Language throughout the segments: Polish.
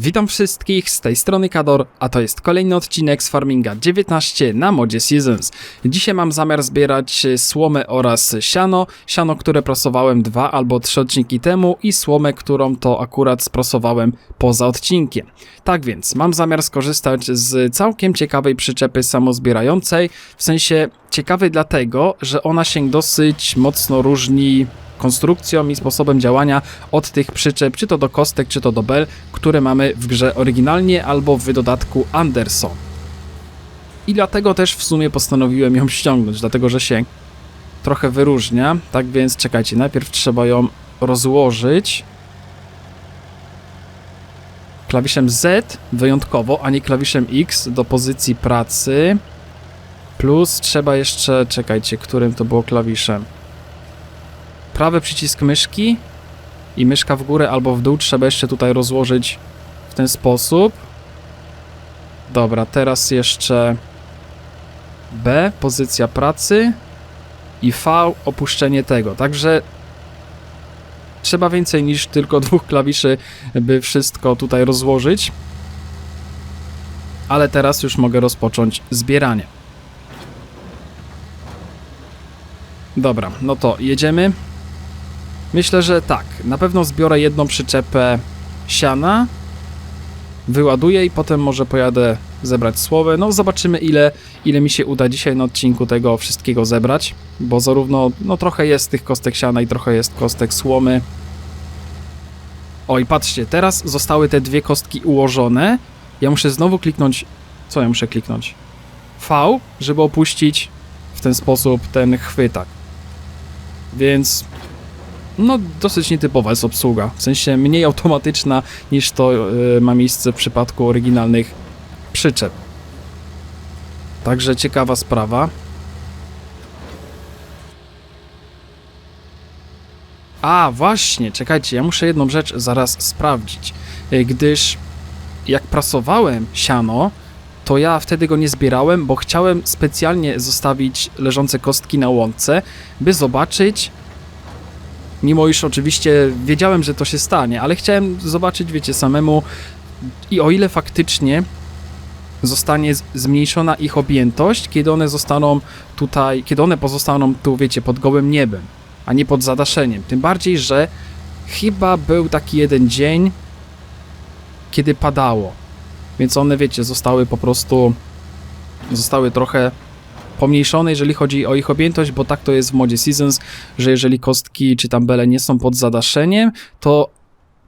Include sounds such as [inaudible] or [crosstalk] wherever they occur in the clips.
Witam wszystkich, z tej strony Kador, a to jest kolejny odcinek z Farminga 19 na modzie Seasons. Dzisiaj mam zamiar zbierać e, słomę oraz siano, siano, które prasowałem dwa albo trzy odcinki temu i słomę, którą to akurat sprosowałem poza odcinkiem. Tak więc, mam zamiar skorzystać z całkiem ciekawej przyczepy samozbierającej, w sensie ciekawej dlatego, że ona się dosyć mocno różni konstrukcją i sposobem działania od tych przyczep, czy to do kostek, czy to do bel, które mamy w grze oryginalnie albo w dodatku Anderson. I dlatego też w sumie postanowiłem ją ściągnąć, dlatego że się trochę wyróżnia. Tak więc czekajcie, najpierw trzeba ją rozłożyć klawiszem Z wyjątkowo, a nie klawiszem X do pozycji pracy. Plus trzeba jeszcze, czekajcie, którym to było klawiszem prawy przycisk myszki i myszka w górę albo w dół trzeba jeszcze tutaj rozłożyć w ten sposób. Dobra, teraz jeszcze B, pozycja pracy i V, opuszczenie tego. Także trzeba więcej niż tylko [laughs] dwóch klawiszy, by wszystko tutaj rozłożyć. Ale teraz już mogę rozpocząć zbieranie. Dobra, no to jedziemy. Myślę, że tak. Na pewno zbiorę jedną przyczepę siana, wyładuję i potem może pojadę zebrać słowę. No zobaczymy ile, ile mi się uda dzisiaj na odcinku tego wszystkiego zebrać, bo zarówno no trochę jest tych kostek siana i trochę jest kostek słomy. Oj, patrzcie, teraz zostały te dwie kostki ułożone. Ja muszę znowu kliknąć... Co ja muszę kliknąć? V, żeby opuścić w ten sposób ten chwytak. Więc no dosyć nietypowa jest obsługa. W sensie mniej automatyczna niż to y, ma miejsce w przypadku oryginalnych przyczep. Także ciekawa sprawa. A, właśnie, czekajcie, ja muszę jedną rzecz zaraz sprawdzić. Y, Gdyż jak prasowałem siano, to ja wtedy go nie zbierałem, bo chciałem specjalnie zostawić leżące kostki na łące, by zobaczyć, Mimo iż oczywiście wiedziałem, że to się stanie, ale chciałem zobaczyć, wiecie, samemu i o ile faktycznie zostanie zmniejszona ich objętość, kiedy one zostaną tutaj, kiedy one pozostaną tu, wiecie, pod gołym niebem, a nie pod zadaszeniem. Tym bardziej, że chyba był taki jeden dzień, kiedy padało. Więc one, wiecie, zostały po prostu zostały trochę pomniejszone, jeżeli chodzi o ich objętość, bo tak to jest w modzie Seasons, że jeżeli kostki czy tam bele nie są pod zadaszeniem, to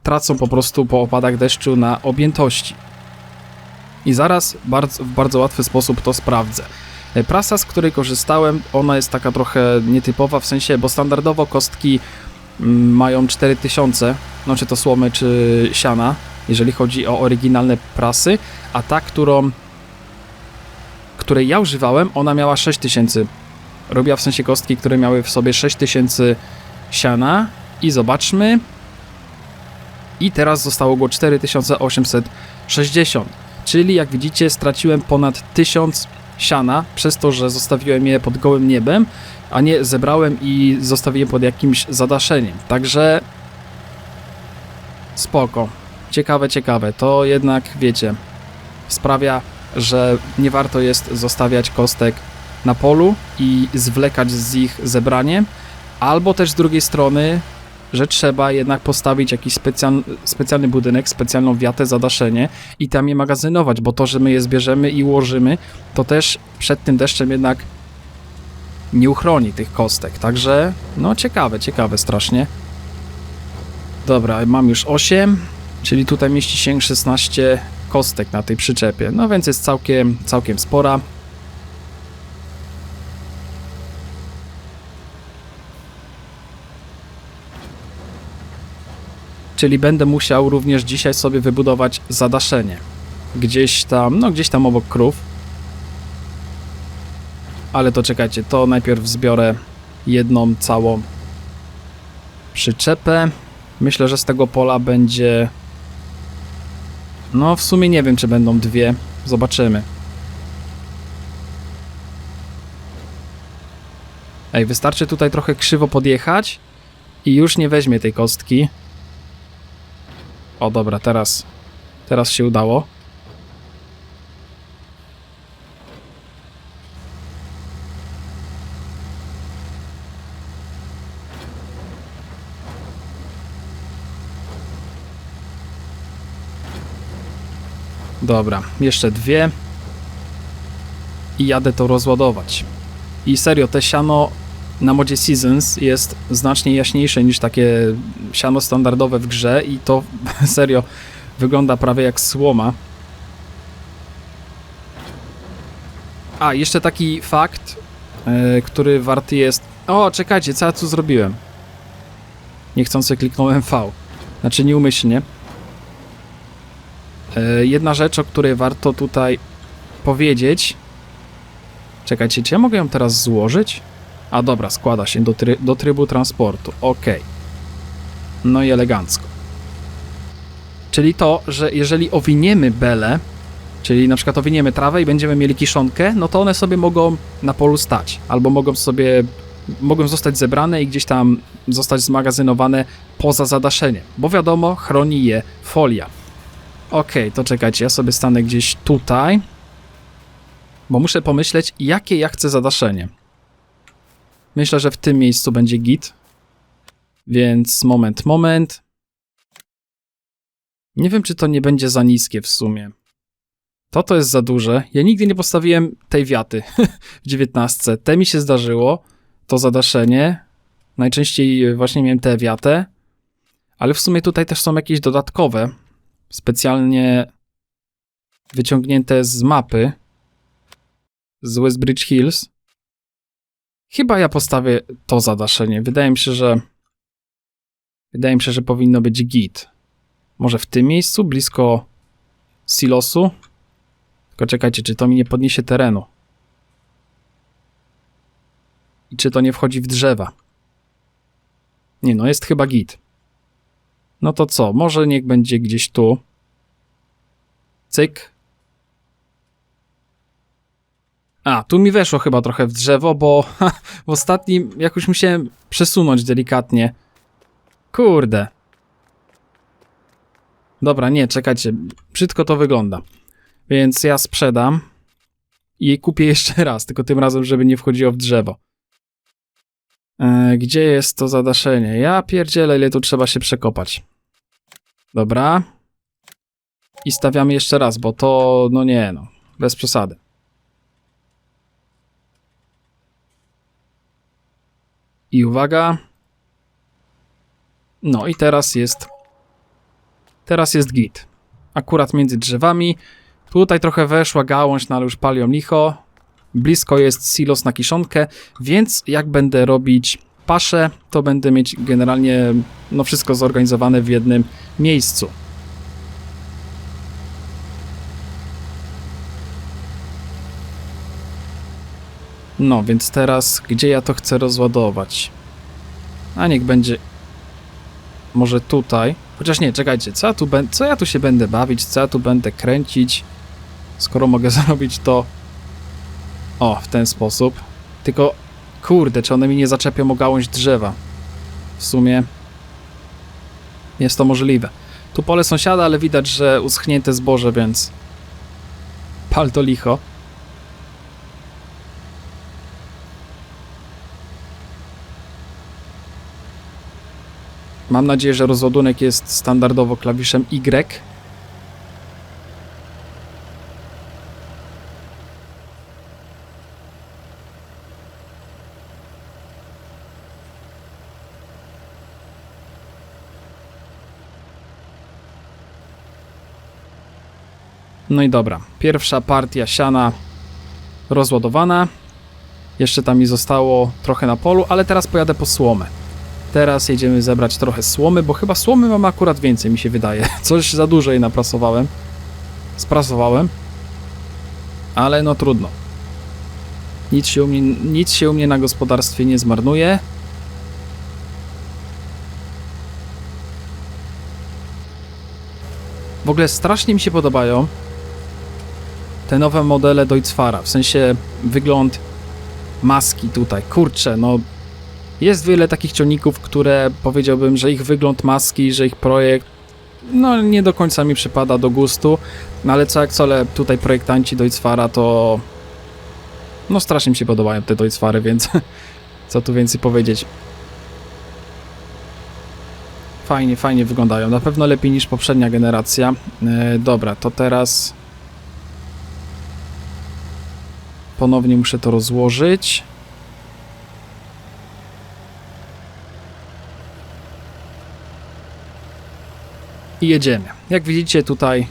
tracą po prostu po opadach deszczu na objętości. I zaraz bardzo, w bardzo łatwy sposób to sprawdzę. E, prasa, z której korzystałem, ona jest taka trochę nietypowa, w sensie, bo standardowo kostki mm, mają 4000, no czy to słomy, czy siana, jeżeli chodzi o oryginalne prasy, a ta, którą której ja używałem, ona miała 6000. Robiła w sensie kostki, które miały w sobie 6000 siana. I zobaczmy. I teraz zostało go 4860. Czyli jak widzicie, straciłem ponad 1000 siana przez to, że zostawiłem je pod gołym niebem, a nie zebrałem i zostawiłem pod jakimś zadaszeniem. Także spoko. Ciekawe, ciekawe. To jednak, wiecie, sprawia że nie warto jest zostawiać kostek na polu i zwlekać z ich zebraniem, albo też z drugiej strony, że trzeba jednak postawić jakiś specjal, specjalny budynek, specjalną wiatę, zadaszenie i tam je magazynować, bo to, że my je zbierzemy i ułożymy, to też przed tym deszczem jednak nie uchroni tych kostek. Także, no ciekawe, ciekawe strasznie. Dobra, mam już 8, czyli tutaj mieści się 16 kostek na tej przyczepie. No więc jest całkiem, całkiem spora. Czyli będę musiał również dzisiaj sobie wybudować zadaszenie. Gdzieś tam, no gdzieś tam obok krów. Ale to czekajcie, to najpierw zbiorę jedną całą przyczepę. Myślę, że z tego pola będzie no, w sumie nie wiem, czy będą dwie. Zobaczymy. Ej, wystarczy tutaj trochę krzywo podjechać i już nie weźmie tej kostki. O, dobra, teraz Teraz się udało. Dobra, jeszcze dwie. I jadę to rozładować. I serio, te siano na modzie Seasons jest znacznie jaśniejsze niż takie siano standardowe w grze i to [laughs] serio wygląda prawie jak słoma. A, jeszcze taki fakt, e, który warty jest... O, czekajcie, co ja tu zrobiłem? Niechcący kliknąłem V. Znaczy nieumyślnie. E, jedna rzecz, o której warto tutaj powiedzieć. Czekajcie, czy ja mogę ją teraz złożyć? A dobra, składa się do, try do trybu transportu. Ok. No i elegancko. Czyli to, że jeżeli owiniemy belę, czyli na przykład owiniemy trawę i będziemy mieli kiszonkę, no to one sobie mogą na polu stać, albo mogą sobie, mogą zostać zebrane i gdzieś tam zostać zmagazynowane poza zadaszeniem, bo wiadomo, chroni je folia. Ok, to czekajcie, ja sobie stanę gdzieś tutaj, bo muszę pomyśleć, jakie ja chcę zadaszenie. Myślę, że w tym miejscu będzie git. Więc moment, moment. Nie wiem, czy to nie będzie za niskie w sumie. To to jest za duże. Ja nigdy nie postawiłem tej wiaty [laughs] w 19. Te mi się zdarzyło. To zadaszenie. Najczęściej właśnie miałem tę wiatę. Ale w sumie tutaj też są jakieś dodatkowe. Specjalnie wyciągnięte z mapy. Z Westbridge Hills. Chyba ja postawię to zadaszenie. Wydaje mi się, że. Wydaje mi się, że powinno być git. Może w tym miejscu, blisko silosu. Tylko czekajcie, czy to mi nie podniesie terenu. I czy to nie wchodzi w drzewa? Nie no, jest chyba git. No to co? Może niech będzie gdzieś tu. Cyk. A, tu mi weszło chyba trochę w drzewo, bo ha, w ostatnim jakoś musiałem przesunąć delikatnie. Kurde. Dobra, nie, czekajcie. Brzydko to wygląda. Więc ja sprzedam i kupię jeszcze raz, tylko tym razem, żeby nie wchodziło w drzewo. E, gdzie jest to zadaszenie? Ja pierdzielę, ile tu trzeba się przekopać. Dobra. I stawiamy jeszcze raz, bo to, no nie, no, bez przesady. I uwaga. No i teraz jest. Teraz jest git. Akurat między drzewami. Tutaj trochę weszła gałąź, no ale już palią licho. Blisko jest silos na kiszonkę, więc jak będę robić paszę, to będę mieć generalnie no wszystko zorganizowane w jednym miejscu. No, więc teraz gdzie ja to chcę rozładować? A niech będzie może tutaj. Chociaż nie, czekajcie, co ja tu, co ja tu się będę bawić, co ja tu będę kręcić, skoro mogę [laughs] zrobić to o, w ten sposób. Tylko, kurde, czy one mi nie zaczepią o gałąź drzewa? W sumie jest to możliwe. Tu pole sąsiada, ale widać, że uschnięte zboże, więc pal to licho. Mam nadzieję, że rozładunek jest standardowo klawiszem Y. No i dobra, pierwsza partia siana rozładowana. Jeszcze tam mi zostało trochę na polu, ale teraz pojadę po słomę. Teraz jedziemy zebrać trochę słomy, bo chyba słomy mam akurat więcej, mi się wydaje. [laughs] Coś za dużo jej naprasowałem. Sprasowałem. Ale no trudno. Nic się u mnie, nic się u mnie na gospodarstwie nie zmarnuje. W ogóle strasznie mi się podobają te nowe modele Deutzfara, w sensie wygląd maski tutaj. Kurczę, no jest wiele takich ciągników, które powiedziałbym, że ich wygląd maski, że ich projekt no nie do końca mi przypada do gustu, no ale co jak co, ale tutaj projektanci Deutzfara to no strasznie mi się podobają te Deutzfary, więc [laughs] co tu więcej powiedzieć. Fajnie, fajnie wyglądają, na pewno lepiej niż poprzednia generacja. E, dobra, to teraz ponownie muszę to rozłożyć. I jedziemy. Jak widzicie tutaj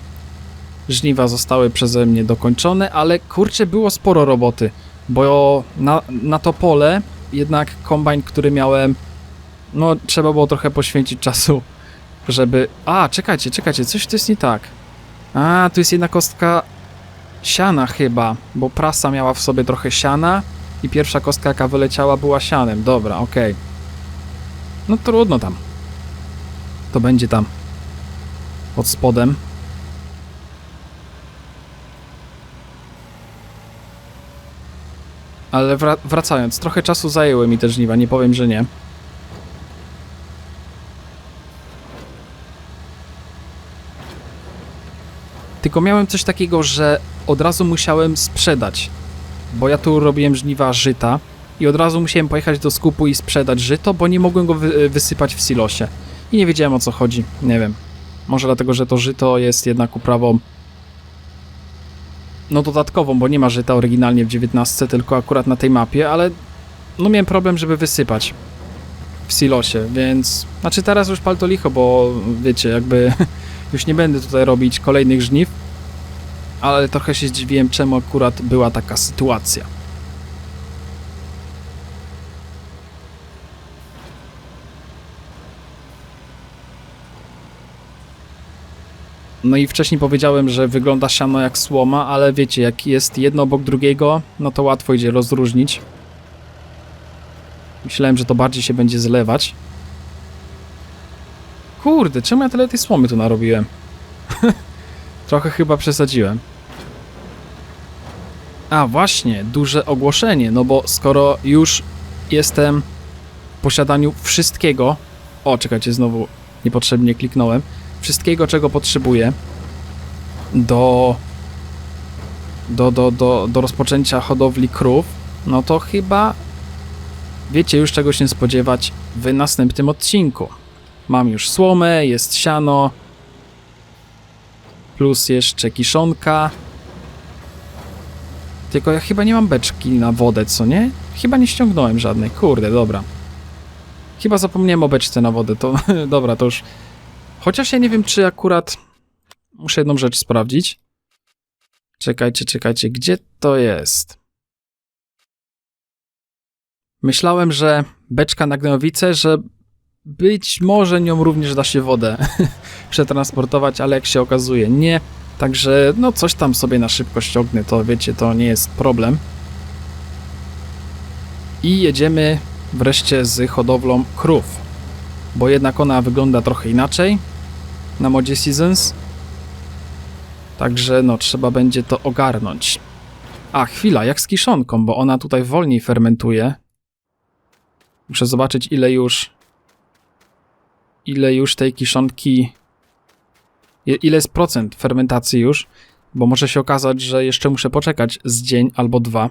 żniwa zostały przeze mnie dokończone, ale kurczę było sporo roboty, bo na, na to pole jednak kombajn, który miałem, no trzeba było trochę poświęcić czasu, żeby... A, czekajcie, czekajcie, coś tu jest nie tak. A, tu jest jedna kostka siana chyba, bo prasa miała w sobie trochę siana i pierwsza kostka jaka wyleciała była sianem. Dobra, okej. No trudno tam. To będzie tam pod spodem. Ale wra wracając, trochę czasu zajęły mi te żniwa, nie powiem, że nie. Tylko miałem coś takiego, że od razu musiałem sprzedać, bo ja tu robiłem żniwa żyta i od razu musiałem pojechać do skupu i sprzedać żyto, bo nie mogłem go wy wysypać w silosie. I nie wiedziałem o co chodzi, nie wiem. Może dlatego, że to żyto jest jednak uprawą no dodatkową, bo nie ma żyta oryginalnie w 19, tylko akurat na tej mapie, ale no miałem problem, żeby wysypać w silosie, więc znaczy teraz już pal to licho, bo wiecie, jakby [laughs] już nie będę tutaj robić kolejnych żniw, ale trochę się zdziwiłem, czemu akurat była taka sytuacja. No i wcześniej powiedziałem, że wygląda siano jak słoma, ale wiecie, jak jest jedno obok drugiego, no to łatwo idzie rozróżnić. Myślałem, że to bardziej się będzie zlewać. Kurde, czemu ja tyle tej słomy tu narobiłem? [laughs] Trochę chyba przesadziłem. A właśnie, duże ogłoszenie, no bo skoro już jestem w posiadaniu wszystkiego... O, czekajcie, znowu niepotrzebnie kliknąłem wszystkiego, czego potrzebuję do, do, do, do, do rozpoczęcia hodowli krów, no to chyba wiecie już czego się spodziewać w następnym odcinku. Mam już słomę, jest siano, plus jeszcze kiszonka. Tylko ja chyba nie mam beczki na wodę, co nie? Chyba nie ściągnąłem żadnej. Kurde, dobra. Chyba zapomniałem o beczce na wodę, to [laughs] dobra, to już Chociaż ja nie wiem, czy akurat. Muszę jedną rzecz sprawdzić. Czekajcie, czekajcie, gdzie to jest? Myślałem, że beczka na gnojowice, że być może nią również da się wodę [laughs] przetransportować, ale jak się okazuje, nie. Także, no, coś tam sobie na szybko ściągnę, to wiecie, to nie jest problem. I jedziemy wreszcie z hodowlą krów bo jednak ona wygląda trochę inaczej na modzie Seasons. Także no, trzeba będzie to ogarnąć. A, chwila, jak z kiszonką, bo ona tutaj wolniej fermentuje. Muszę zobaczyć, ile już... Ile już tej kiszonki... Ile jest procent fermentacji już, bo może się okazać, że jeszcze muszę poczekać z dzień albo dwa.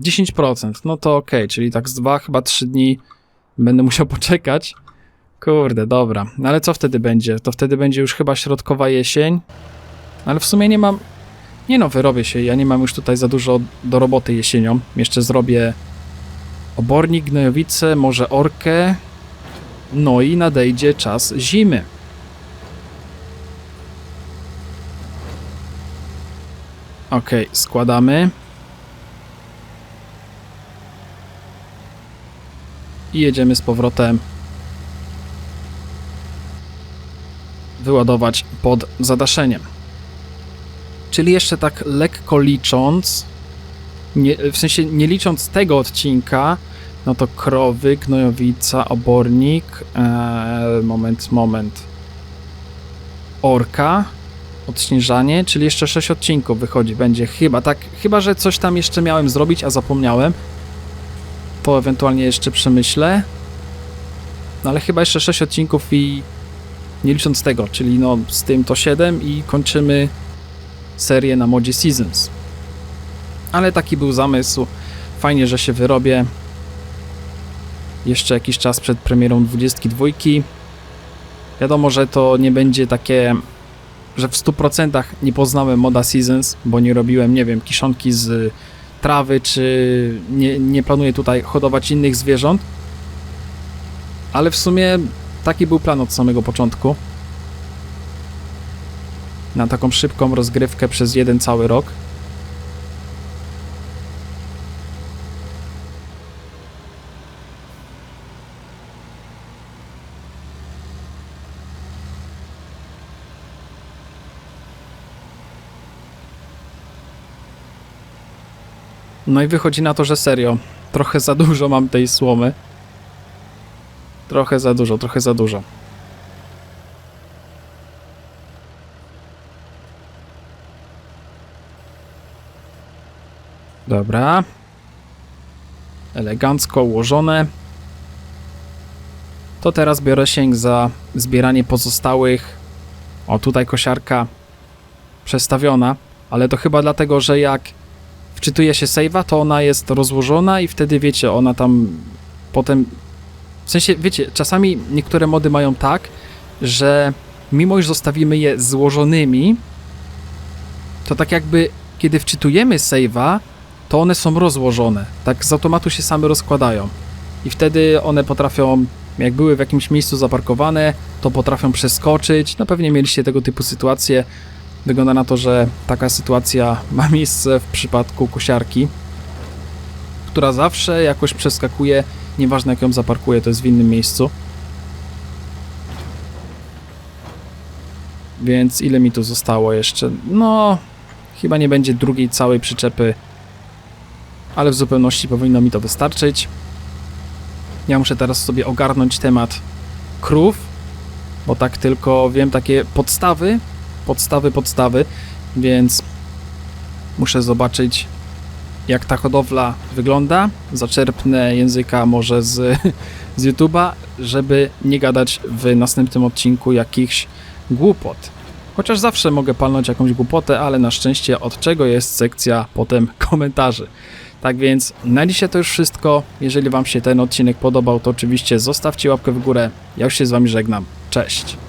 10%, no to ok, czyli tak z dwa, chyba trzy dni Będę musiał [laughs] poczekać. Kurde, dobra. No ale co wtedy będzie? To wtedy będzie już chyba środkowa jesień. Ale w sumie nie mam... Nie no, wyrobię się. Ja nie mam już tutaj za dużo do roboty jesienią. Jeszcze zrobię obornik, gnojowice, może orkę. No i nadejdzie czas zimy. Ok, składamy. i jedziemy z powrotem wyładować pod zadaszeniem. Czyli jeszcze tak lekko licząc, nie, w sensie nie licząc tego odcinka, no to krowy, gnojowica, obornik, ee, moment, moment, orka, odśnieżanie, czyli jeszcze 6 odcinków wychodzi, będzie chyba tak, chyba że coś tam jeszcze miałem zrobić, a zapomniałem, to ewentualnie jeszcze przemyślę. No ale chyba jeszcze 6 odcinków i nie licząc tego, czyli no z tym to 7 i kończymy serię na modzie Seasons. Ale taki był zamysł. Fajnie, że się wyrobię. Jeszcze jakiś czas przed premierą 22. Wiadomo, że to nie będzie takie, że w 100% nie poznałem moda Seasons, bo nie robiłem, nie wiem, kiszonki z trawy, czy nie, nie planuję tutaj hodować innych zwierząt. Ale w sumie taki był plan od samego początku. Na taką szybką rozgrywkę przez jeden cały rok. No i wychodzi na to, że serio, trochę za dużo mam tej słomy. Trochę za dużo, trochę za dużo. Dobra. Elegancko ułożone. To teraz biorę się za zbieranie pozostałych. O, tutaj kosiarka przestawiona, ale to chyba dlatego, że jak wczytuje się save'a, to ona jest rozłożona i wtedy wiecie, ona tam potem. W sensie, wiecie, czasami niektóre mody mają tak, że mimo iż zostawimy je złożonymi, to tak jakby kiedy wczytujemy save'a, to one są rozłożone. Tak z automatu się same rozkładają. I wtedy one potrafią, jak były w jakimś miejscu zaparkowane, to potrafią przeskoczyć. No pewnie mieliście tego typu sytuacje. Wygląda na to, że taka sytuacja ma miejsce w przypadku kosiarki, która zawsze jakoś przeskakuje, nieważne jak ją zaparkuje, to jest w innym miejscu. Więc ile mi tu zostało jeszcze? No, chyba nie będzie drugiej całej przyczepy, ale w zupełności powinno mi to wystarczyć. Ja muszę teraz sobie ogarnąć temat krów, bo tak tylko wiem takie podstawy, podstawy, podstawy, więc muszę zobaczyć, jak ta hodowla wygląda. Zaczerpnę języka może z, [laughs] z YouTube'a, żeby nie gadać w następnym odcinku jakichś głupot. Chociaż zawsze mogę palnąć jakąś głupotę, ale na szczęście od czego jest sekcja potem [laughs] komentarzy. Tak więc na dzisiaj to już wszystko. Jeżeli Wam się ten odcinek podobał, to oczywiście zostawcie łapkę w górę. Ja już się z Wami żegnam. Cześć!